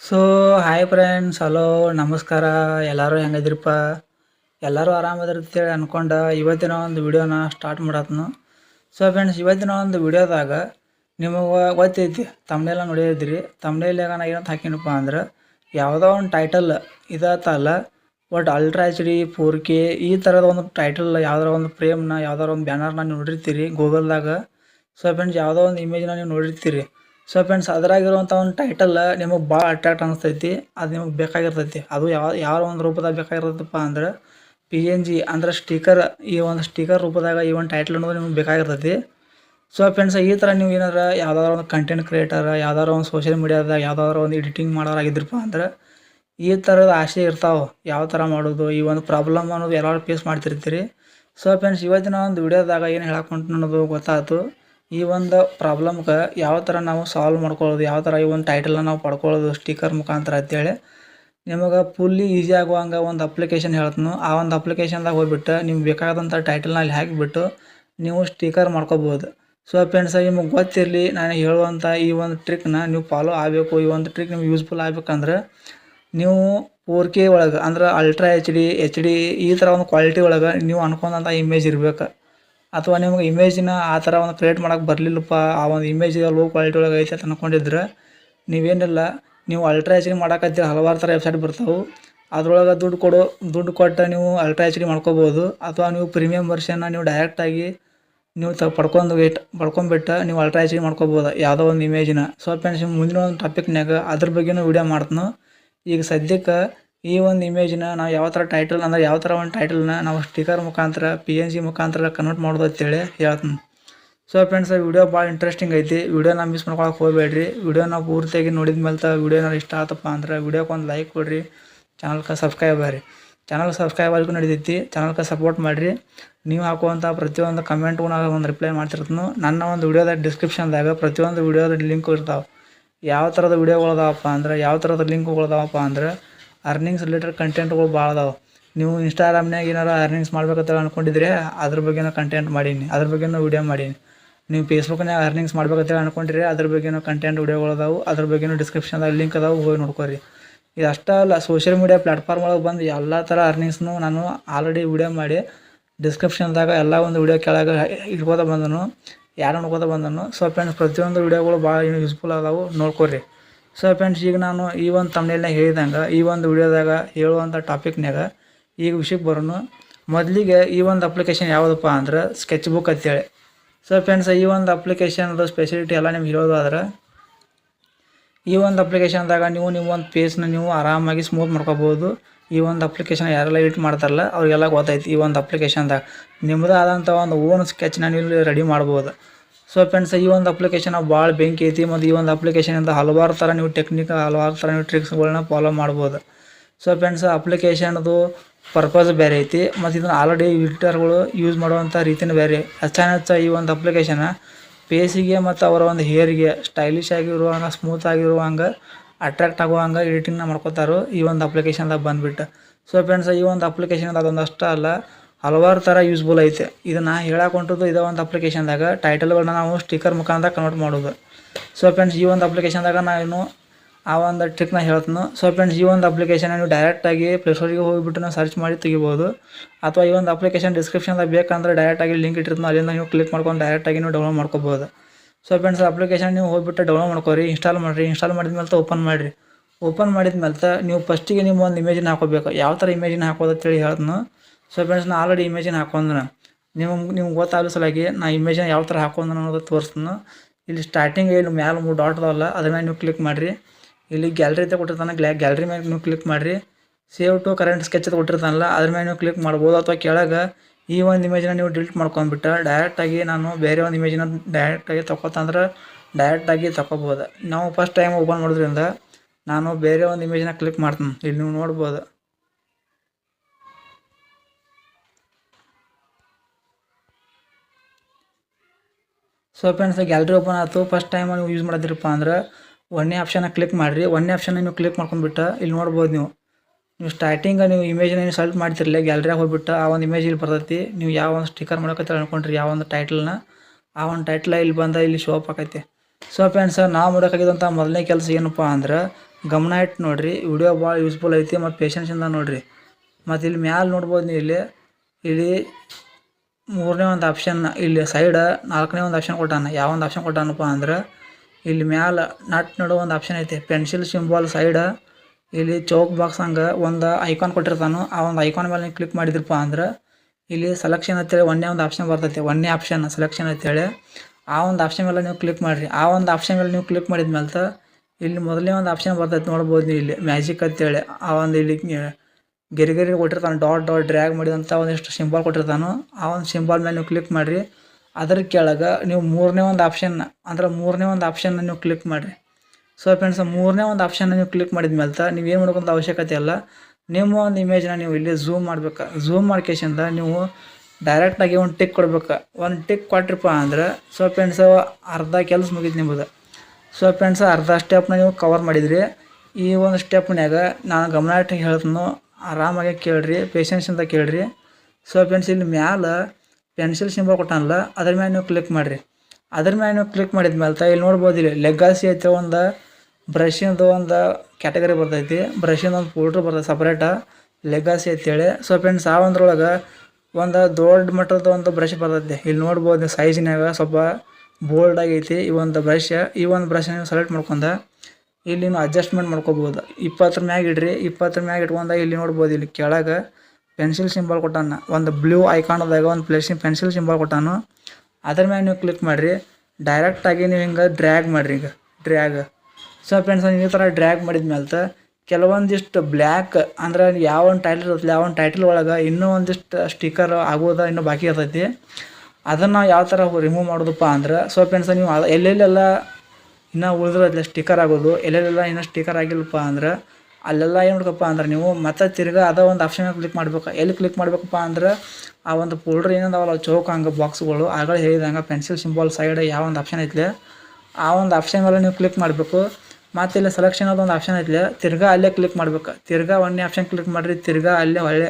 So hi friends hello ನಮಸ್ಕಾರ. ಎಲ್ಲರೂ ಹೆಂಗದಿರಪ್ಪ? ಎಲ್ಲರೂ ಆರಾಮದಿರ ಅನ್ಕೊಂಡು ಇವತ್ತಿನ ಒಂದು ವಿಡಿಯೋನ ಸ್ಟಾರ್ಟ್ ಮಾಡತ್ನು. ಸೊ ಫ್ರೆಂಡ್ಸ್ ಇವತ್ತಿನ ಒಂದು ವಿಡಿಯೋದಾಗ ನಿಮಗೆ ಗೊತ್ತೈತಿ ತಮ್ಮನೆಲ್ಲ ನೋಡಿದ್ರಿ. ತಮ್ಮನೇಲಾಗ ನಾನು ಏನಂತ ಹಾಕಿನಪ್ಪ ಅಂದ್ರೆ, ಯಾವುದೋ ಒಂದು title ಇದಾತಲ್ಲ but ultra H D four K ಈ ಥರದ ಒಂದು ಟೈಟಲ್ ಯಾವ್ದಾರ ಒಂದು ಫ್ರೇಮ್ನ ಯಾವ್ದಾರ ಒಂದು ಬ್ಯಾನರ್ನ ನೀವು ನೋಡಿರ್ತೀರಿ ಗೂಗಲ್ದಾಗ ಸೊ ಫ್ರೆಂಡ್ಸ್ ಯಾವುದೋ ಒಂದು ಇಮೇಜ್ನ ನೀವು ನೋಡಿರ್ತೀರಿ. ಸೊ ಫ್ರೆಂಡ್ಸ್ ಅದ್ರಾಗಿರುವಂಥ ಒಂದು ಟೈಟಲ್ ನಿಮಗೆ ಭಾಳ ಅಟ್ರಾಕ್ಟ್ ಅನಿಸ್ತೈತಿ. ಅದು ನಿಮಗೆ ಬೇಕಾಗಿರ್ತೈತಿ. ಅದು ಯಾವ ಯಾವ ಒಂದು ರೂಪದಾಗ ಬೇಕಾಗಿರ್ತೈತಪ್ಪ ಅಂದ್ರೆ ಪಿ ಎನ್ ಜಿ ಅಂದ್ರೆ ಸ್ಟಿಕರ್ ಈ ಒಂದು ಸ್ಟಿಕರ್ ರೂಪದಾಗ ಈ ಒಂದು ಟೈಟಲ್ ಅನ್ನೋದು ನಿಮ್ಗೆ ಬೇಕಾಗಿರ್ತೈತಿ. ಸೊ ಫ್ರೆಂಡ್ಸ್ ಈ ಥರ ನೀವು ಏನಾರ ಯಾವ್ದಾದ್ರು ಒಂದು ಕಂಟೆಂಟ್ ಕ್ರಿಯೇಟರ್ ಯಾವ್ದಾದ್ರು ಒಂದು ಸೋಷಿಯಲ್ ಮೀಡಿಯಾದಾಗ ಯಾವ್ದಾದ್ರು ಒಂದು ಎಡಿಟಿಂಗ್ ಮಾಡೋರಾಗಿದ್ರಪ್ಪ ಅಂದ್ರೆ ಈ ಥರದ ಆಸೆ ಇರ್ತಾವೆ. ಯಾವ ಥರ ಮಾಡೋದು, ಈ ಒಂದು ಪ್ರಾಬ್ಲಮ್ ಅನ್ನೋದು ಎಲ್ಲರೂ ಫೇಸ್ ಮಾಡ್ತಿರ್ತೀರಿ. ಸೊ ಫ್ರೆಂಡ್ಸ್ ಇವತ್ತಿನ ಒಂದು ವಿಡಿಯೋದಾಗ ಏನು ಹೇಳಕ್ಕೆ ಅನ್ನೋದು ಗೊತ್ತಾಯ್ತು ಈ ಒಂದು ಪ್ರಾಬ್ಲಮ್ಗೆ ಯಾವ ಥರ ನಾವು ಸಾಲ್ವ್ ಮಾಡ್ಕೊಳ್ಳೋದು, ಯಾವ ಥರ ಈ ಒಂದು ಟೈಟಲ್ನ ನಾವು ಪಡ್ಕೊಳ್ಳೋದು ಸ್ಟಿಕರ್ ಮುಖಾಂತರ ಅಂತೇಳಿ ನಿಮಗೆ ಫುಲ್ಲಿ ಈಸಿ ಆಗುವಂಗೆ ಒಂದು ಅಪ್ಲಿಕೇಶನ್ ಹೇಳ್ತೀನಿ. ಆ ಒಂದು ಅಪ್ಲಿಕೇಶನ್ದಾಗ ಹೋಗ್ಬಿಟ್ಟು ನಿಮ್ಗೆ ಬೇಕಾದಂಥ ಟೈಟಲ್ನ ಅಲ್ಲಿ ಹಾಕಿಬಿಟ್ಟು ನೀವು ಸ್ಟಿಕರ್ ಮಾಡ್ಕೋಬೋದು. ಸೊ ಫ್ರೆಂಡ್ಸ್ ನಿಮಗೆ ಗೊತ್ತಿರಲಿ, ನಾನು ಹೇಳುವಂಥ ಈ ಒಂದು ಟ್ರಿಕ್ನ ನೀವು ಫಾಲೋ ಆಗಬೇಕು. ಈ ಒಂದು ಟ್ರಿಕ್ ನಿಮ್ಗೆ ಯೂಸ್ಫುಲ್ ಆಗಬೇಕಂದ್ರೆ ನೀವು ಫೋರ್ ಕೆ ಒಳಗೆ, ಅಂದ್ರೆ ultra H D H D ಈ ಥರ ಒಂದು ಕ್ವಾಲಿಟಿ ಒಳಗೆ ನೀವು ಅನ್ಕೊಂಡಂಥ ಇಮೇಜ್ ಇರ್ಬೇಕು. ಅಥವಾ ನಿಮ್ಗೆ ಇಮೇಜಿನ ಆ ಥರ ಒಂದು ಕ್ರಿಯೇಟ್ ಮಾಡೋಕ್ಕೆ ಬರಲಿಲ್ಲಪ್ಪ, ಆ ಒಂದು ಇಮೇಜ್ ಲೋ ಕ್ವಾಲಿಟಿ ಒಳಗೆ ಐತೆ ಅಂತ ಅನ್ಕೊಂಡಿದ್ರೆ ನೀವೇನಿಲ್ಲ, ನೀವು ಅಲ್ಟ್ರಾ ಎಚ್ ಡಿ ಮಾಡಕತ್ತೀರ, ಹಲವಾರು ಥರ ವೆಬ್ಸೈಟ್ ಬರ್ತಾವೆ. ಅದರೊಳಗೆ ದುಡ್ಡು ಕೊಡೋ, ದುಡ್ಡು ಕೊಟ್ಟು ನೀವು ಅಲ್ಟ್ರಾ ಎಚ್ ಡಿ ಮಾಡ್ಕೋಬೋದು. ಅಥವಾ ನೀವು ಪ್ರೀಮಿಯಮ್ ವರ್ಷನ್ನ ನೀವು ಡೈರೆಕ್ಟಾಗಿ ನೀವು ತ ಪಡ್ಕೊಂಡು ವೇಟ್ ಪಡ್ಕೊಂಬಿಟ್ಟು ನೀವು ಅಲ್ಟ್ರಾ ಎಚ್ ಡಿ ಮಾಡ್ಕೋಬೋದು, ಯಾವುದೋ ಒಂದು ಇಮೇಜಿನ ಸೊ ಫ್ರೆಂಡ್ಸ್ ಮುಂದಿನ ಒಂದು ಟಾಪಿಕ್ನಾಗ ಅದ್ರ ಬಗ್ಗೆನೂ ವಿಡಿಯೋ ಮಾಡ್ತೀನಿ. ಈಗ ಸದ್ಯಕ್ಕೆ ಈ ಒಂದು ಇಮೇಜ್ನ ನಾವು ಯಾವ ಥರ ಟೈಟಲ್ ಅಂದ್ರೆ ಯಾವ ಥರ ಒಂದು ಟೈಟಲ್ನ ನಾವು ಸ್ಟಿಕರ್ ಮುಖಾಂತರ ಪಿ ಎನ್ ಜಿ ಮುಖಾಂತರ ಕನ್ವರ್ಟ್ ಮಾಡೋದು ಅಂತೇಳಿ ಹೇಳ್ತೀನಿ. ಸೊ ಫ್ರೆಂಡ್ಸ್ ವಿಡಿಯೋ ಭಾಳ ಇಂಟ್ರೆಸ್ಟಿಂಗ್ ಐತಿ. ವಿಡಿಯೋನ ಮಿಸ್ ಮಾಡ್ಕೊಳಕ್ಕೆ ಹೋಗಬೇಡ್ರಿ. ವಿಡಿಯೋನ ಪೂರ್ತಿಯಾಗಿ ನೋಡಿದ ಮೇಲೆ ವಿಡಿಯೋನ ಇಷ್ಟ ಆತಪ್ಪ ಅಂದ್ರೆ ವಿಡಿಯೋಕ್ಕೆ ಒಂದು ಲೈಕ್ ಕೊಡ್ರಿ. ಚಾನಲ್ಗೆ ಸಬ್ಸ್ಕ್ರೈಬ್ ಆಗಿರಿ. ಚಾನಲ್ ಸಬ್ಸ್ಕ್ರೈಬ್ ಆಗಿ ನಡೀತೈತಿ. ಚಾನಲ್ಗೆ ಸಪೋರ್ಟ್ ಮಾಡಿರಿ. ನೀವು ಹಾಕುವಂಥ ಪ್ರತಿಯೊಂದು ಕಮೆಂಟ್ಗೂ ನಾನು ಒಂದು ರಿಪ್ಲೈ ಮಾಡ್ತಿರ್ತೀನಿ. ನನ್ನ ಒಂದು ವಿಡಿಯೋದ ಡಿಸ್ಕ್ರಿಪ್ಷನ್ದಾಗ ಪ್ರತಿಯೊಂದು ವಿಡಿಯೋದ ಲಿಂಕ್ ಇರ್ತಾವೆ. ಯಾವ ಥರದ ವಿಡಿಯೋಗಳದಾವಪ್ಪ ಅಂದ್ರೆ, ಯಾವ ಥರದ ಲಿಂಕ್ಗಳದಾವಪ್ಪ ಅಂದ್ರೆ ಅರ್ನಿಂಗ್ಸ್ ರಿಲೇಟೆಡ್ ಕಂಟೆಂಟ್ಗಳು ಭಾಳ ಅದಾವೆ. ನೀವು ಇನ್ಸ್ಟಾಗ್ರಾಮ್ನಾಗ ಏನಾರ ಅರ್ನಿಂಗ್ಸ್ ಮಾಡ್ಬೇಕಂತ ಅಂದ್ಕೊಂಡಿದ್ರೆ ಅದ್ರ ಬಗ್ಗೆನೂ ಕಂಟೆಂಟ್ ಮಾಡೀನಿ. ಅದ್ರ ಬಗ್ಗೆನೂ ವೀಡಿಯೋ ಮಾಡೀನಿ. ನೀವು ಫೇಸ್ಬುಕ್ನಾಗ ಅರ್ನಿಂಗ್ಸ್ ಮಾಡ್ಬೇಕಂತ ಅನ್ಕೊಂಡಿರಿ, ಅದ್ರ ಬಗ್ಗೆನೂ ಕಂಟೆಂಟ್ ವೀಡಿಯೋಗಳು ಅದಾವೆ. ಅದ್ರ ಬಗ್ಗೆನೂ ಡಿಸ್ಕ್ರಿಪ್ಷನ್ದಾಗ ಲಿಂಕ್ ಅದಾವೆ, ಹೋಗಿ ನೋಡ್ಕೊರಿ. ಇದು ಅಷ್ಟೇ ಅಲ್ಲ ಸೋಷಿಯಲ್ ಮೀಡಿಯಾ ಪ್ಲಾಟ್ಫಾರ್ಮ್ ಒಳಗೆ ಬಂದು ಎಲ್ಲ ಥರ ಅರ್ನಿಂಗ್ಸ್ನು ನಾನು ಆಲ್ರೆಡಿ ವೀಡಿಯೋ ಮಾಡಿ ಡಿಸ್ಕ್ರಿಪ್ಷನ್ದಾಗ ಎಲ್ಲ ಒಂದು ವೀಡಿಯೋ ಕೆಳಗೆ ಇಟ್ಕೋತ ಬಂದನು ಯಾರು ನೋಡ್ಕೋತ ಬಂದನು. ಸೊ ಫ್ರೆಂಡ್ಸ್ ಪ್ರತಿಯೊಂದು ವೀಡಿಯೋಗಳು ಭಾಳ ಯೂಸ್ಫುಲ್ ಅದಾವೆ. ನೋಡ್ಕೊರಿ. ಸೊ ಫ್ರೆಂಡ್ಸ್ ಈಗ ನಾನು ಈ ಒಂದು ತಮ್ಮನೇಲಿನಾಗ ಹೇಳಿದಂಗೆ, ಈ ಒಂದು ವಿಡಿಯೋದಾಗ ಹೇಳುವಂಥ ಟಾಪಿಕ್ನಾಗ ಈಗ ವಿಷಯಕ್ಕೆ ಬರೋನು ಮೊದಲಿಗೆ ಈ ಒಂದು ಅಪ್ಲಿಕೇಶನ್ ಯಾವುದಪ್ಪ ಅಂದ್ರೆ ಸ್ಕೆಚ್ ಬುಕ್ ಅಂತೇಳಿ. ಸೊ ಫ್ರೆಂಡ್ಸ್ ಈ ಒಂದು ಅಪ್ಲಿಕೇಶನ್ದು ಸ್ಪೆಷಲಿಟಿ ಎಲ್ಲ ನಿಮ್ಗೆ ಹೇಳೋದಾದ್ರೆ ಈ ಒಂದು ಅಪ್ಲಿಕೇಶನ್ದಾಗ ನೀವು ನಿಮ್ಮ ಒಂದು ಪೇಸ್ನ ನೀವು ಆರಾಮಾಗಿ ಸ್ಮೂತ್ ಮಾಡ್ಕೋಬೋದು. ಈ ಒಂದು ಅಪ್ಲಿಕೇಶನ್ ಯಾರೆಲ್ಲ ಎಡಿಟ್ ಮಾಡ್ತಾರಲ್ಲ, ಅವ್ರಿಗೆಲ್ಲ ಗೊತ್ತೈತಿ ಈ ಒಂದು ಅಪ್ಲಿಕೇಶನ್ದಾಗ ನಿಮ್ಮದೇ ಆದಂಥ ಒಂದು ಓನ್ ಸ್ಕೆಚ್ನ ನೀವು ರೆಡಿ ಮಾಡ್ಬೋದು. ಸೊ ಫ್ರೆಂಡ್ಸ್ ಈ ಒಂದು ಅಪ್ಲಿಕೇಶನ್ ಭಾಳ ಬೆಂಕಿ ಐತಿ ಮತ್ತು ಈ ಒಂದು ಅಪ್ಲಿಕೇಶನಿಂದ ಹಲವಾರು ಥರ ನೀವು ಟೆಕ್ನಿಕ್ ಹಲವಾರು ಥರ ನೀವು ಟ್ರಿಕ್ಸ್ಗಳನ್ನ ಫಾಲೋ ಮಾಡ್ಬೋದು. ಸೊ ಫ್ರೆಂಡ್ಸ್ ಅಪ್ಲಿಕೇಶನ್ದು ಪರ್ಪಸ್ ಬೇರೆ ಐತಿ ಮತ್ತು ಇದನ್ನು ಆಲ್ರೆಡಿ ವಿಕ್ಟರ್ಗಳು ಯೂಸ್ ಮಾಡುವಂಥ ರೀತಿಯೂ ಬೇರೆ. ಹೆಚ್ಚಾನೆಚ್ಚ ಈ ಒಂದು ಅಪ್ಲಿಕೇಶನ್ ಫೇಸಿಗೆ ಮತ್ತು ಅವರ ಒಂದು ಹೇರಿಗೆ ಸ್ಟೈಲಿಶ್ ಆಗಿರುವಂಗೆ ಸ್ಮೂತ್ ಆಗಿರುವಂಗೆ ಅಟ್ರಾಕ್ಟ್ ಆಗುವಂಗೆ ಎಡಿಟಿಂಗ್ನ ಮಾಡ್ಕೋತಾರೋ ಈ ಒಂದು ಅಪ್ಲಿಕೇಶನ್ದಾಗ ಬಂದುಬಿಟ್ಟು. ಸೊ ಫ್ರೆಂಡ್ಸ್ ಈ ಒಂದು ಅಪ್ಲಿಕೇಶನ್ ಅಷ್ಟೇ ಅಲ್ಲ. ಹಲವಾರು ಥರ ಯೂಸ್ಫುಲ್ ಐತೆ. ಇದನ್ನು ಹೇಳಕ್ಕೆ ಹೊಂಟದ್ದು ಇದೇ ಒಂದು ಅಪ್ಲಿಕೇಶನ್ದಾಗ ಟೈಟಲ್ಗಳನ್ನ ನಾವು ಸ್ಟಿಕರ್ ಮುಖಾಂತರ ಕನ್ವರ್ಟ್ ಮಾಡೋದು. ಸೊ ಫ್ರೆಂಡ್ಸ್ ಈ ಒಂದು ಅಪ್ಲಿಕೇಶನ್ದಾಗ ನಾನು ಆ ಒಂದು ಟ್ರಿಕ್ನ ಹೇಳ್ತೀನಿ. ಸೊ ಫ್ರೆಂಡ್ಸ್ ಈ ಒಂದು ಅಪ್ಲಿಕೇಶನ್ ನೀವು ಡೈರೆಕ್ಟಾಗಿ ಪ್ಲೇಸ್ಟೋರಿಗೆ ಹೋಗಿಬಿಟ್ಟು ನಾವು ಸರ್ಚ್ ಮಾಡಿ ತೆಗಿಬೋದು. ಅಥವಾ ಈ ಒಂದು ಅಪ್ಲಿಕೇಶನ್ ಡಿಸ್ಕ್ರಿಪ್ಷನ್ದಾಗ ಬೇಕಂದ್ರೆ ಡೈರೆಕ್ಟಾಗಿ ಲಿಂಕ್ ಇಟ್ಟಿರ್ತೀನಿ, ಅಲ್ಲಿಂದ ನೀವು ಕ್ಲಿಕ್ ಮಾಡ್ಕೊಂಡು ಡೈರೆಕ್ಟಾಗಿ ನೀವು ಡೌನ್ಲೋಡ್ ಮಾಡ್ಕೋಬೋದು. ಸೊ ಫ್ರೆಂಡ್ಸ್ ಅಪ್ಲಿಕೇಶನ್ ನೀವು ಹೋಗಿಬಿಟ್ಟು ಡೌನ್ಲೋಡ್ ಮಾಡ್ಕೊರಿ ಇನ್ಸ್ಟಾಲ್ ಮಾಡಿರಿ. ಇನ್ಸ್ಟಾಲ್ ಮಾಡಿದ ಮೇಲೆ ಓಪನ್ ಮಾಡಿರಿ. ಓಪನ್ ಮಾಡಿದ ಮೇಲೆ ನೀವು ಫಸ್ಟಿಗೆ ನಿಮ್ಮ ಒಂದು ಇಮೇಜಿನ ಹಾಕೋಬೇಕು. ಯಾವ ಥರ ಇಮೇಜಿನ ಹಾಕೋದು ಅಂತೇಳಿ ಹೇಳ್ತೀನಿ. ಸೊ ಫ್ರೆಂಡ್ಸ್ ನಾನು ಆಲ್ರೆಡಿ ಇಮೇಜಿನ ಹಾಕೊಂಡ್ನ. ನಿಮ್ಗೆ ನಿಮ್ಗೆ ಗೊತ್ತಾಗೋ ಸಲಾಗಿ ನಾ ಇಮೇಜನ್ ಯಾವ ಥರ ಹಾಕೊಂಡ್ನ ಅನ್ನೋದು ತೋರಿಸ್ತೀನಿ. ಇಲ್ಲಿ ಸ್ಟಾರ್ಟಿಂಗ್ ಇಲ್ಲಿ ಮ್ಯಾಲೆ ಮೂರು ಡಾಟ್ ಅದಾವಲ್ಲ, ಅದ್ರ ಮೇಲೆ ನೀವು ಕ್ಲಿಕ್ ಮಾಡಿರಿ. ಇಲ್ಲಿ ಗ್ಯಾಲ್ರಿ ಅಂತ ಕೊಟ್ಟಿರ್ತಾನೆ ಗ್ಲಾ ಗ್ಯಾಲ್ರಿ ಮೇಲೆ ನೀವು ಕ್ಲಿಕ್ ಮಾಡಿರಿ. ಸೇವ್ ಟು ಕರೆಂಟ್ ಸ್ಕೆಚ್ ಅಂತ ಕೊಟ್ಟಿರ್ತಾನಲ್ಲ, ಅದ್ರ ಮೇಲೆ ನೀವು ಕ್ಲಿಕ್ ಮಾಡ್ಬೋದು ಅಥವಾ ಕೆಳಗೆ ಈ ಒಂದು ಇಮೇಜನ್ನ ನೀವು ಡಿಲೀಟ್ ಮಾಡ್ಕೊಂಡ್ಬಿಟ್ಟು ಡೈರೆಕ್ಟಾಗಿ ನಾನು ಬೇರೆ ಒಂದು ಇಮೇಜನ್ನ ಡೈರೆಕ್ಟಾಗಿ ತೊಗೊತಂದ್ರೆ ಡೈರೆಕ್ಟಾಗಿ ತಗೋಬೋದು ನಾವು ಫಸ್ಟ್ ಟೈಮ್ ಓಪನ್ ಮಾಡೋದ್ರಿಂದ ನಾನು ಬೇರೆ ಒಂದು ಇಮೇಜನ್ನ ಕ್ಲಿಕ್ ಮಾಡ್ತೀನಿ. ಇಲ್ಲಿ ನೀವು ನೋಡ್ಬೋದು. ಸೊ ಫ್ರೆಂಡ್ಸ್ ಗ್ಯಾಲ್ರಿ ಓಪನ್ ಆಯಿತು. ಫಸ್ಟ್ ಟೈಮ್ ನೀವು ಯೂಸ್ ಮಾಡಿದ್ರಪ್ಪ ಅಂದ್ರೆ ಒಂದನೇ ಆಪ್ಷನ್ನ ಕ್ಲಿಕ್ ಮಾಡಿರಿ. ಒಂದನೇ ಆಪ್ಷನ್ನ ನೀವು ಕ್ಲಿಕ್ ಮಾಡ್ಕೊಂಡ್ಬಿಟ್ಟು ಇಲ್ಲಿ ನೋಡ್ಬೋದು ನೀವು. ನೀವು ಸ್ಟಾರ್ಟಿಂಗ್ ನೀವು ಇಮೇಜ್ನ ನೀವು ಸೆಲೆಕ್ಟ್ ಮಾಡ್ತಿರಲಿಲ್ಲ ಗ್ಯಾಲ್ರಿಯಾಗ ಹೋಗ್ಬಿಟ್ಟು ಆ ಒಂದು ಇಮೇಜ್ ಇಲ್ಲಿ ಬರ್ತೈತಿ. ನೀವು ಯಾವ ಒಂದು ಸ್ಟಿಕರ್ ಮಾಡೋಕತ್ತೆ ಅನ್ಕೊಂಡ್ರಿ, ಯಾವ ಒಂದು ಟೈಟಲ್ನ ಆ ಒಂದು ಟೈಟ್ಲ ಇಲ್ಲಿ ಬಂದ ಇಲ್ಲಿ ಶೋ ಆಕೈತೆ ಆಕೈತಿ. ಸೊ ಫ್ರೆಂಡ್ಸ್ ನಾವು ಮಾಡೋಕ್ಕಾಗಿದ್ದಂಥ ಮೊದಲನೇ ಕೆಲಸ ಏನಪ್ಪ ಅಂದ್ರೆ ಗಮನ ಇಟ್ಟು ನೋಡಿರಿ. ವಿಡಿಯೋ ಭಾಳ ಯೂಸ್ಫುಲ್ ಐತಿ ಮತ್ತು ಪೇಷನ್ಸಿಂದ ನೋಡಿರಿ. ಮತ್ತು ಇಲ್ಲಿ ಮ್ಯಾಲೆ ನೋಡ್ಬೋದು ನೀವು ಇಲ್ಲಿ. ಇಲ್ಲಿ ಮೂರನೇ ಒಂದು ಆಪ್ಷನ್ ಇಲ್ಲಿ ಸೈಡ್ ನಾಲ್ಕನೇ ಒಂದು ಆಪ್ಷನ್ ಕೊಟ್ಟಾನ. ಯಾವ ಒಂದು ಆಪ್ಷನ್ ಕೊಟ್ಟಾನಪ್ಪ ಅಂದ್ರೆ ಇಲ್ಲಿ ಮ್ಯಾಲ ನಟ್ ನಡುವ ಒಂದು ಆಪ್ಷನ್ ಐತಿ. ಪೆನ್ಸಿಲ್ ಸಿಂಬಾಲ್ ಸೈಡ ಇಲ್ಲಿ ಚೌಕ್ ಬಾಕ್ಸ್ ಹಂಗೆ ಒಂದು ಐಕಾನ್ ಕೊಟ್ಟಿರ್ತಾನು. ಆ ಒಂದು ಐಕಾನ್ ಮೇಲೆ ನೀವು ಕ್ಲಿಕ್ ಮಾಡಿದ್ರಪ್ಪ ಅಂದ್ರೆ ಇಲ್ಲಿ ಸೆಲೆಕ್ಷನ್ ಅಂತೇಳಿ ಒಂದೇ ಒಂದು ಆಪ್ಷನ್ ಬರ್ತೈತಿ. ಒಂದೇ ಆಪ್ಷನ್ ಸೆಲೆಕ್ಷನ್ ಅಂತೇಳಿ ಆ ಒಂದು ಆಪ್ಷನ್ ಮೇಲೆ ನೀವು ಕ್ಲಿಕ್ ಮಾಡಿರಿ. ಆ ಒಂದು ಆಪ್ಷನ್ ಮೇಲೆ ನೀವು ಕ್ಲಿಕ್ ಮಾಡಿದ ಮೇಲೆ ಇಲ್ಲಿ ಮೊದಲನೇ ಒಂದು ಆಪ್ಷನ್ ಬರ್ತೈತೆ ನೋಡ್ಬೋದು ನೀವು ಇಲ್ಲಿ. ಮ್ಯಾಜಿಕ್ ಅಂತೇಳಿ ಆ ಒಂದು ಇಲ್ಲಿ ಗೆರೆ ಗೆರೆ ಕೊಟ್ಟಿರ್ತಾನೆ, ಡಾಟ್ ಡಾಟ್, ಡ್ರ್ಯಾಗ್ ಮಾಡಿದಂಥ ಒಂದಿಷ್ಟು ಸಿಂಬಲ್ ಕೊಟ್ಟಿರ್ತಾನೋ. ಆ ಒಂದು ಸಿಂಬಲ್ ಮೇಲೆ ನೀವು ಕ್ಲಿಕ್ ಮಾಡಿರಿ. ಅದ್ರ ಕೆಳಗೆ ನೀವು ಮೂರನೇ ಒಂದು ಆಪ್ಷನ್ ಅಂದ್ರೆ ಮೂರನೇ ಒಂದು ಆಪ್ಷನ್ನ ನೀವು ಕ್ಲಿಕ್ ಮಾಡಿರಿ. ಸೊ ಫ್ರೆಂಡ್ಸ್ ಮೂರನೇ ಒಂದು ಆಪ್ಷನ್ನ ನೀವು ಕ್ಲಿಕ್ ಮಾಡಿದ ಮೇಲೆ ನೀವು ಏನು ಮಾಡ್ಕೊಂತ ಅವಶ್ಯಕತೆ ಇಲ್ಲ. ನಿಮ್ಮ ಒಂದು ಇಮೇಜ್ನ ನೀವು ಇಲ್ಲಿ ಝೂಮ್ ಮಾಡ್ಬೇಕು. ಝೂಮ್ ಮಾಡ್ಕೇಶಿಂದ ನೀವು ಡೈರೆಕ್ಟಾಗಿ ಒಂದು ಟಿಕ್ ಕೊಡ್ಬೇಕು. ಒಂದು ಟಿಕ್ ಕೊಟ್ರಪ್ಪ ಅಂದ್ರೆ ಸೊ ಫ್ರೆಂಡ್ಸ್ ಅರ್ಧ ಕೆಲಸ ಮುಗೀತು ನಿಮ್ಮದು ಸೊ ಫ್ರೆಂಡ್ಸ್ ಅರ್ಧ ಸ್ಟೆಪ್ನ ನೀವು ಕವರ್ ಮಾಡಿದ್ರಿ. ಈ ಒಂದು ಸ್ಟೆಪ್ನಾಗ ನಾನು ಗಮನ ಹೇಳ್ತೀನಿ ಆರಾಮಾಗಿ ಕೇಳ್ರಿ ಪೇಷನ್ಸಿಂದ ಕೇಳ್ರಿ. ಸೊ ಫ್ರೆಂಡ್ಸ್ ಇಲ್ಲಿ ಮ್ಯಾಲ ಪೆನ್ಸಿಲ್ ಸಿಂಬಲ್ ಕೊಟ್ಟಾನಲ್ಲ, ಅದ್ರ ಮೇಲೆ ನೀವು ಕ್ಲಿಕ್ ಮಾಡಿರಿ. ಅದ್ರ ಮೇಲೆ ನೀವು ಕ್ಲಿಕ್ ಮಾಡಿದ ಮೇಲೆ ಇಲ್ಲಿ ನೋಡ್ಬೋದು ಇಲ್ಲಿ ಲೆಗ್ಗಾಸಿ ಐತೆ, ಒಂದು ಬ್ರಷಿಂದು ಒಂದು ಕ್ಯಾಟಗರಿ ಬರ್ತೈತಿ. ಬ್ರಷಿಂದು ಒಂದು ಪೌಡ್ರ್ ಬರ್ತದೆ ಸಪ್ರೇಟ ಲೆಗಾಸಿ ಅಂತೇಳಿ ಸೊ ಫ್ರೆಂಡ್ಸ್ ಆ ಒಂದ್ರೊಳಗೆ ಒಂದು ದೊಡ್ಡ ಮಟ್ಟದ ಒಂದು ಬ್ರಷ್ ಬರ್ತೈತಿ. ಇಲ್ಲಿ ನೋಡ್ಬೋದು ಸೈಜ್ನಾಗ ಸ್ವಲ್ಪ ಬೋಲ್ಡ್ ಆಗೈತಿ. ಈ ಒಂದು ಬ್ರಷ್ ಈ ಒಂದು ಬ್ರಷ್ ನೀವು ಸೆಲೆಕ್ಟ್ ಮಾಡ್ಕೊಂಡ ಇಲ್ಲಿ ನೀವು ಅಡ್ಜಸ್ಟ್ಮೆಂಟ್ ಮಾಡ್ಕೋಬೋದು. ಇಪ್ಪತ್ತರ ಮ್ಯಾಗ ಇಡ್ರಿ, ಇಪ್ಪತ್ತರ ಮ್ಯಾಗ ಇಟ್ಕೊಂಡ ಇಲ್ಲಿ ನೋಡ್ಬೋದು, ಇಲ್ಲಿ ಕೆಳಗೆ ಪೆನ್ಸಿಲ್ ಸಿಂಬಲ್ ಕೊಟ್ಟಾನ. ಒಂದು ಬ್ಲೂ ಐಕಾನ್ದಾಗ ಒಂದು ಪ್ಲೇಸಿಂಗ್ ಪೆನ್ಸಿಲ್ ಸಿಂಬಲ್ ಕೊಟ್ಟಾನು. ಅದ್ರ ಮ್ಯಾಗ ನೀವು ಕ್ಲಿಕ್ ಮಾಡಿರಿ. ಡೈರೆಕ್ಟಾಗಿ ನೀವು ಹಿಂಗೆ ಡ್ರ್ಯಾಗ್ ಮಾಡಿರಿ ಹಿಂಗೆ ಡ್ರ್ಯಾಗ್ ಸೊ ಫ್ರೆಂಡ್ಸ್ ಈ ಥರ ಡ್ರ್ಯಾಗ್ ಮಾಡಿದ ಮೇಲೆ ಕೆಲವೊಂದಿಷ್ಟು ಬ್ಲ್ಯಾಕ್ ಅಂದ್ರೆ ಯಾವ ಒಂದು ಟೈಟಲ್ ಯಾವ ಒಂದು ಟೈಟಲ್ ಒಳಗೆ ಇನ್ನೂ ಒಂದಿಷ್ಟು ಸ್ಟಿಕ್ಕರ್ ಆಗೋದ ಇನ್ನೂ ಬಾಕಿ ಇರ್ತೈತಿ. ಅದನ್ನು ಯಾವ ಥರ ರಿಮೂವ್ ಮಾಡೋದಪ್ಪ ಅಂದ್ರೆ ಸೊ ಫ್ರೆಂಡ್ಸ್ ನೀವು ಎಲ್ಲೆಲ್ಲೆಲ್ಲ ಇನ್ನೂ ಉಳಿದಿರೋದಿಲ್ಲ ಸ್ಟಿಕರ್ ಆಗೋದು. ಎಲ್ಲೆಲ್ಲೆಲ್ಲ ಇನ್ನೂ ಸ್ಟಿಕರ್ ಆಗಿಲ್ಲಪ್ಪ ಅಂದ್ರೆ, ಅಲ್ಲೆಲ್ಲ ಏನು ಮಾಡ್ಕಪ್ಪ ಅಂದ್ರೆ ನೀವು ಮತ್ತೆ ತಿರ್ಗಾ ಅದ ಒಂದು ಆಪ್ಷನ್ ಕ್ಲಿಕ್ ಮಾಡ್ಬೇಕು. ಎಲ್ಲಿ ಕ್ಲಿಕ್ ಮಾಡ್ಬೇಕಪ್ಪ ಅಂದ್ರೆ, ಆ ಒಂದು ಫೋಲ್ಡರ್ ಏನದಾವಲ್ಲ ಚೌಕ ಹಂಗೆ ಬಾಕ್ಸ್ಗಳು ಆಗಲೇ ಹೇಳಿದಂಗೆ ಪೆನ್ಸಿಲ್ ಸಿಂಬಲ್ ಸೈಡ್ ಯಾವ ಒಂದು ಆಪ್ಷನ್ ಐತ್ಲೆ, ಆ ಒಂದು ಆಪ್ಷನ್ ಮೇಲೆ ನೀವು ಕ್ಲಿಕ್ ಮಾಡಬೇಕು. ಮತ್ತು ಇಲ್ಲಿ ಸೆಲೆಕ್ಷನ್ ಅದು ಒಂದು ಆಪ್ಷನ್ ಐತ್ಲೆ, ತಿರ್ಗಾ ಅಲ್ಲೇ ಕ್ಲಿಕ್ ಮಾಡ್ಬೇಕು. ತಿರ್ಗಾ ಒಂದನೇ ಆಪ್ಷನ್ ಕ್ಲಿಕ್ ಮಾಡಿರಿ, ತಿರ್ಗಾ ಅಲ್ಲೇ ಒಳ್ಳೆ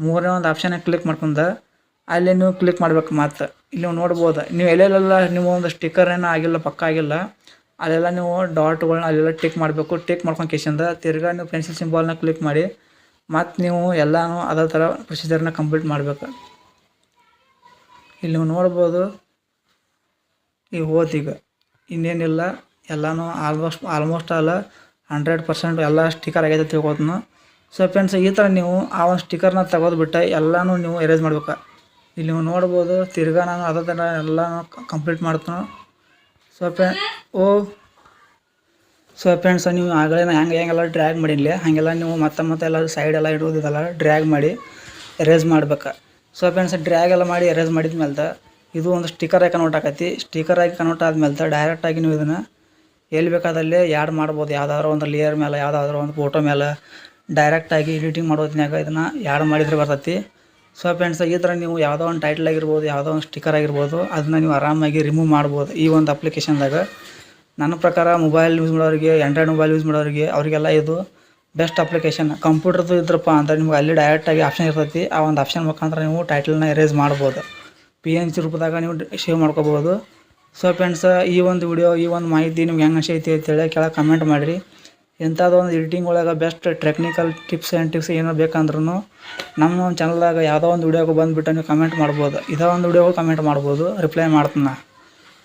ಮೂರನೇ ಒಂದು ಆಪ್ಷನ್ ಕ್ಲಿಕ್ ಮಾಡ್ಕೊಂಡು, ಅಲ್ಲೇ ನೀವು ಕ್ಲಿಕ್ ಮಾಡ್ಬೇಕು ಮತ್ತು. ಇಲ್ಲಿ ನೋಡ್ಬೋದು. ನೀವು ಎಲ್ಲೆಲ್ಲ ನೀವು ಒಂದು ಸ್ಟಿಕ್ಕರ್ ಏನೋ ಆಗಿಲ್ಲ, ಪಕ್ಕ ಆಗಿಲ್ಲ ಅಲ್ಲೆಲ್ಲ ನೀವು ಡಾಟ್ಗಳನ್ನ ಅಲ್ಲೆಲ್ಲ ಟಿಕ್ ಮಾಡಬೇಕು. ಟಿಕ್ ಮಾಡ್ಕೊಂಡು ಕೇಶಿಂದ ತಿರ್ಗಾ ನೀವು ಪೆನ್ಸಿಲ್ ಸಿಂಬಾಲ್ನ ಕ್ಲಿಕ್ ಮಾಡಿ, ಮತ್ತು ನೀವು ಎಲ್ಲನೂ ಅದೇ ಥರ ಪ್ರೊಸೀಜರ್ನ ಕಂಪ್ಲೀಟ್ ಮಾಡಬೇಕು. ಇಲ್ಲಿ ನೀವು ನೋಡ್ಬೋದು. ಈಗ ಹೋತೀಗ ಇನ್ನೇನಿಲ್ಲ, ಎಲ್ಲನೂ ಆಲ್ಮೋಸ್ಟ್ ಆಲ್ಮೋಸ್ಟ್ ಅಲ್ಲ ಹಂಡ್ರೆಡ್ ಪರ್ಸೆಂಟ್ ಎಲ್ಲ ಸ್ಟಿಕರ್ ಆಗೈತೆ ತಿಳ್ಕೊತನು. ಸೊ ಫ್ರೆಂಡ್ಸ್ ಈ ಥರ ನೀವು ಆ ಒಂದು ಸ್ಟಿಕರ್ನ ತೆಗೆದುಬಿಟ್ಟು ಎಲ್ಲನೂ ನೀವು ಎರೇಸ್ ಮಾಡ್ಬೇಕು. ಇಲ್ಲಿ ನೀವು ನೋಡ್ಬೋದು, ತಿರ್ಗಾ ನಾನು ಅದೇ ಥರ ಎಲ್ಲನೂ ಕಂಪ್ಲೀಟ್ ಮಾಡ್ತಾನೆ. ಸೊ ಫ್ರೆ ಓ ಸೊ ಫ್ರೆಂಡ್ಸ್ ನೀವು ಆಗಲೇ ಹೆಂಗೆ ಹೆಂಗೆಲ್ಲ ಡ್ರ್ಯಾಗ್ ಮಾಡಿಲ್ಲ ಹಾಗೆಲ್ಲ ನೀವು ಮತ್ತೆ ಮತ್ತೆ ಎಲ್ಲ ಸೈಡ್ ಎಲ್ಲ ಇಡೋದಿದೆಲ್ಲ ಡ್ರ್ಯಾಗ್ ಮಾಡಿ ಎರೇಸ್ ಮಾಡ್ಬೇಕು. ಸೊ ಫ್ರೆಂಡ್ಸ್ ಡ್ರ್ಯಾಗ್ ಎಲ್ಲ ಮಾಡಿ ಎರೇಸ್ ಮಾಡಿದ ಮೇಲೆ ಇದು ಒಂದು ಸ್ಟಿಕರ್ ಆಗಿ ಕನ್ವರ್ಟ್ ಆಕೈತಿ. ಸ್ಟಿಕರ್ ಆಗಿ ಕನ್ವರ್ಟ್ ಆದ್ಮೇಲೆ ಡೈರೆಕ್ಟಾಗಿ ನೀವು ಇದನ್ನು ಎಲ್ಲಿ ಬೇಕಾದಲ್ಲಿ ಯಾಡ್ ಮಾಡ್ಬೋದು. ಯಾವುದಾದ್ರೂ ಒಂದು ಲೇಯರ್ ಮೇಲೆ ಯಾವುದಾದ್ರೂ ಒಂದು ಫೋಟೋ ಮೇಲೆ ಡೈರೆಕ್ಟಾಗಿ ಎಡಿಟಿಂಗ್ ಮಾಡೋದ್ನಾಗ ಇದನ್ನು ಯಾಡ್ ಮಾಡಿದ್ರೆ ಬರ್ತೈತಿ. ಸೊ ಫ್ರೆಂಡ್ಸ್ ಈ ಥರ ನೀವು ಯಾವುದೋ ಒಂದು ಟೈಟಲ್ ಆಗಿರ್ಬೋದು, ಯಾವುದೋ ಒಂದು ಸ್ಟಿಕರ್ ಆಗಿರ್ಬೋದು, ಅದನ್ನ ನೀವು ಆರಾಮಾಗಿ ರಿಮೂವ್ ಮಾಡ್ಬೋದು ಈ ಒಂದು ಅಪ್ಲಿಕೇಶನ್ದಾಗ ನನ್ನ ಪ್ರಕಾರ ಮೊಬೈಲ್ ಯೂಸ್ ಮಾಡೋರಿಗೆ ಆ್ಯಂಡ್ರಾಯ್ಡ್ ಮೊಬೈಲ್ ಯೂಸ್ ಮಾಡೋರಿಗೆ, ಅವರಿಗೆಲ್ಲ ಇದು ಬೆಸ್ಟ್ ಅಪ್ಲಿಕೇಶನ್ ಕಂಪ್ಯೂಟರ್ದು ಇದ್ರಪ್ಪ ಅಂದ್ರೆ ನಿಮ್ಗೆ ಅಲ್ಲಿ ಡೈರೆಕ್ಟಾಗಿ ಆಪ್ಷನ್ ಇರ್ತೈತಿ. ಆ ಒಂದು ಆಪ್ಷನ್ ಮುಖಾಂತರ ನೀವು ಟೈಟಲ್ನ ಎರೇಸ್ ಮಾಡ್ಬೋದು. ಪಿ ಎನ್ ಸಿ ರೂಪದಾಗ ನೀವು ಶೇವ್ ಮಾಡ್ಕೋಬೋದು. ಸೊ ಫ್ರೆಂಡ್ಸ್ ಈ ಒಂದು ವಿಡಿಯೋ ಈ ಒಂದು ಮಾಹಿತಿ ನಿಮ್ಗೆ ಹೆಂಗೆ ಅನಿಸೈತಿ ಅಂತೇಳಿ ಕೆಳಗೆ ಕಮೆಂಟ್ ಮಾಡಿರಿ. ಇಂಥದ್ದು ಒಂದು ಎಡಿಟಿಂಗ್ ಒಳಗೆ best technical tips and tips ಏನೋ ಬೇಕಂದ್ರೂ ನಮ್ಮ ಚಾನಲ್ದಾಗ ಯಾವುದೋ ಒಂದು ವಿಡಿಯೋಗೆ ಬಂದುಬಿಟ್ಟು ನೀವು ಕಮೆಂಟ್ ಮಾಡ್ಬೋದು. ಇದೇ ಒಂದು ವಿಡಿಯೋಗೆ ಕಮೆಂಟ್ ಮಾಡ್ಬೋದು. ರಿಪ್ಲೈ ಮಾಡ್ತೀನಿ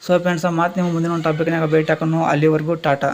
ಸೊ ಫ್ರೆಂಡ್ಸ್ ಮತ್ತೆ ನಿಮ್ಮ ಮುಂದಿನ ಒಂದು ಟಾಪಿಕ್ನಾಗ ಭೇಟಿ ಹಾಕೋಣ. ಅಲ್ಲಿವರೆಗೂ ಟಾಟಾ.